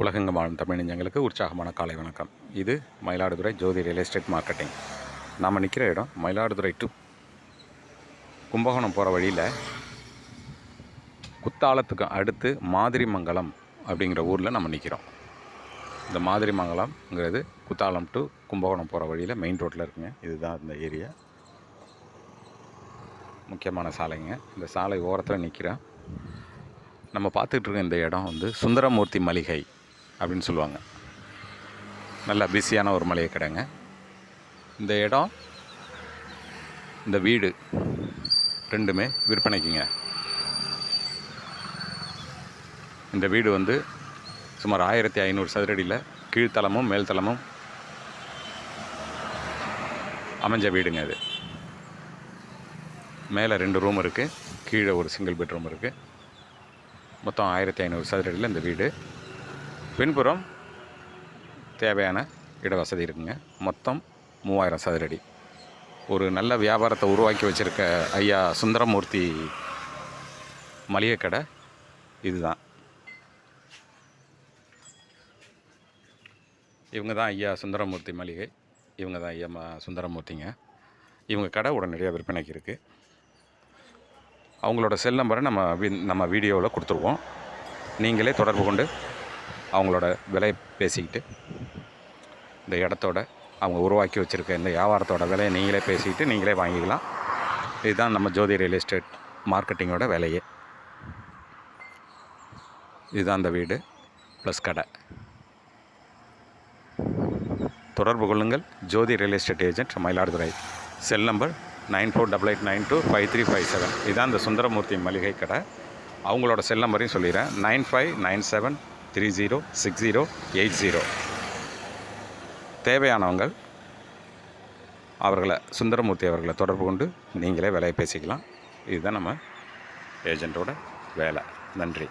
உலகெங்கும் வாழும் தமிழ் நெஞ்சங்களுக்கு உற்சாகமான காலை வணக்கம். இது Mayiladuthurai Jothi real estate marketing. நாம் நிற்கிற இடம் மயிலாடுதுறை டு கும்பகோணம் போகிற வழியில் குத்தாலத்துக்கு அடுத்து மாதிரிமங்கலம் அப்படிங்கிற ஊரில் நம்ம நிற்கிறோம் இந்த மாதிரிமங்கலம்ங்கிறது குத்தாலம் டு கும்பகோணம் போகிற வழியில் மெயின் ரோட்டில் இருக்குங்க. இதுதான் இந்த ஏரியா முக்கியமான சாலைங்க. இந்த சாலை ஓரத்தில் நிற்கிறேன் நம்ம பார்த்துட்டு இருக்க இந்த இடம் வந்து சுந்தரமூர்த்தி மளிகை. அப்படின்னு சொல்லுவாங்க. நல்ல பிஸியான ஒரு மளிகை கடைங்க. இந்த இடம் இந்த வீடு ரெண்டுமே விற்பனைக்குங்க. இந்த வீடு வந்து சுமார் ஆயிரத்தி ஐநூறு சதுரடியில் கீழ்த்தளமும் மேல்தளமும் அமைஞ்ச வீடுங்க அது. மேலே ரெண்டு ரூம் இருக்குது கீழே ஒரு சிங்கிள் பெட்ரூம் இருக்குது மொத்தம் ஆயிரத்தி ஐநூறு சதுரடியில் இந்த வீடு. பின்புறம் தேவையான இட வசதி இருக்குங்க. மொத்தம் மூவாயிரம் சதுரடி. ஒரு நல்ல வியாபாரத்தை உருவாக்கி வச்சுருக்க ஐயா சுந்தரமூர்த்தி மளிகை கடை இதுதான். இவங்க தான் ஐயா சுந்தரமூர்த்தி மளிகை. இவங்க தான் ஐயா சுந்தரமூர்த்திங்க. இவங்க கடை உடனடியாக விற்பனைக்கு இருக்குது அவங்களோட செல் நம்பரை நம்ம நம்ம வீடியோவில் கொடுத்துருவோம். நீங்களே தொடர்பு கொண்டு அவங்களோட விலை பேசிக்கிட்டு இந்த இடத்தோட அவங்க உருவாக்கி வச்சுருக்க இந்த வியாபாரத்தோட விலையை நீங்களே பேசிக்கிட்டு நீங்களே வாங்கிக்கலாம். இதுதான் நம்ம ஜோதி ரியல் எஸ்டேட் மார்க்கெட்டிங்கோட விலையே. இதுதான் அந்த வீடு ப்ளஸ் கடை. தொடர்பு கொள்ளுங்கள். Jothi real estate agent Mayiladuthurai. Cell number nine four double eight nine two five three five seven. இதான் இந்த சுந்தரமூர்த்தி மளிகை கடை. அவங்களோட செல் நம்பரையும் சொல்லிடுறேன். Nine five nine seven three zero six zero eight zero. தேவையானவங்கள் அவர்களை சுந்தரமூர்த்தி அவர்களை தொடர்பு கொண்டு நீங்களே விலையை பேசிக்கலாம். இதுதான் நம்ம ஏஜெண்ட்டோட வேலை. நன்றி.